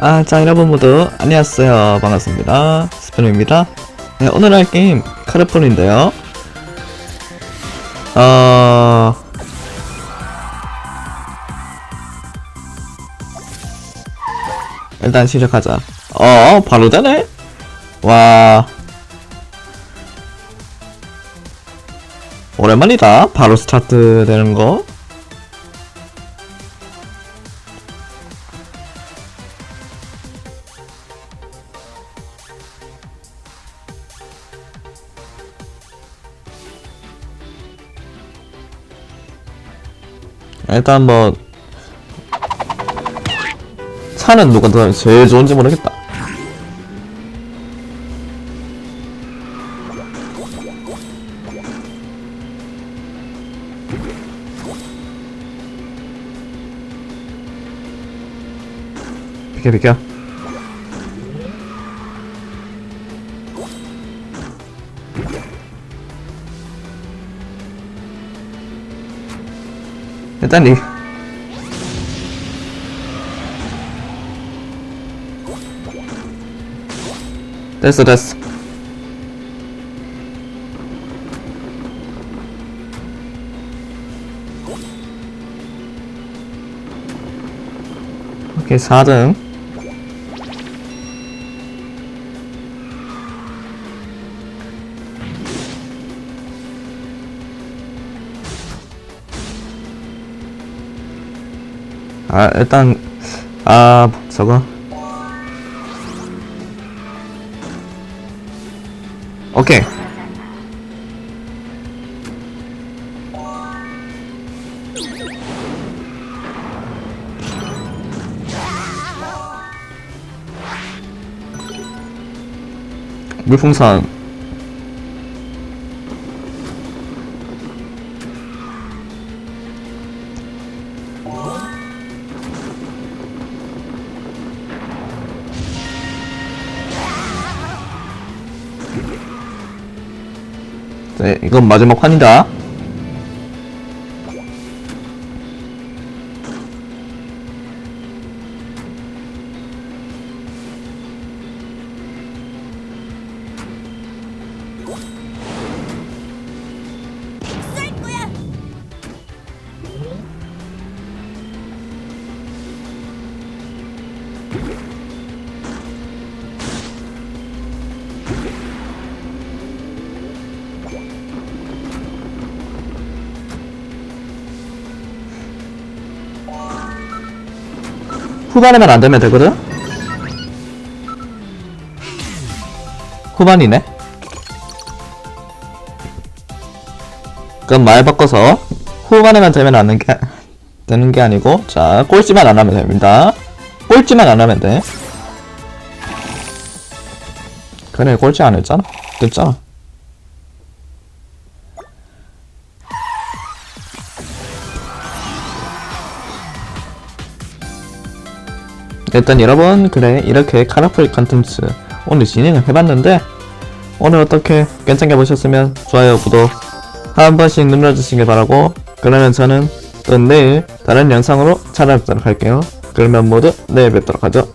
아, 자, 여러분 모두 안녕하세요. 반갑습니다. 스페노입니다. 네, 오늘 할 게임 카르폴인데요. 어... 일단 시작하자. 어, 바로 되네? 와. 오랜만이다. 바로 스타트 되는 거. 일단 뭐 차는 누가 더 제일 좋은지 모르겠다. 비켜 비켜. 일단 이 됐어 됐어. 오케이 4등 아 일단 아 저거. 오케이. 물풍선 네, 이건 마지막 판이다. 후반에만 안 되면 되거든? 후반이네? 그럼 말 바꿔서 후반에만 되면 안 게, 되는 게 아니고 자 꼴찌만 안 하면 됩니다 꼴찌만 안 하면 돼 그래 꼴찌 안 했잖아 됐잖아 일단 여러분 그래 이렇게 카라풀 컨텐츠 오늘 진행을 해봤는데 오늘 어떻게 괜찮게 보셨으면 좋아요 구독 한 번씩 눌러주시길 바라고 그러면 저는 또 내일 다른 영상으로 찾아뵙도록 할게요. 그러면 모두 내일 뵙도록 하죠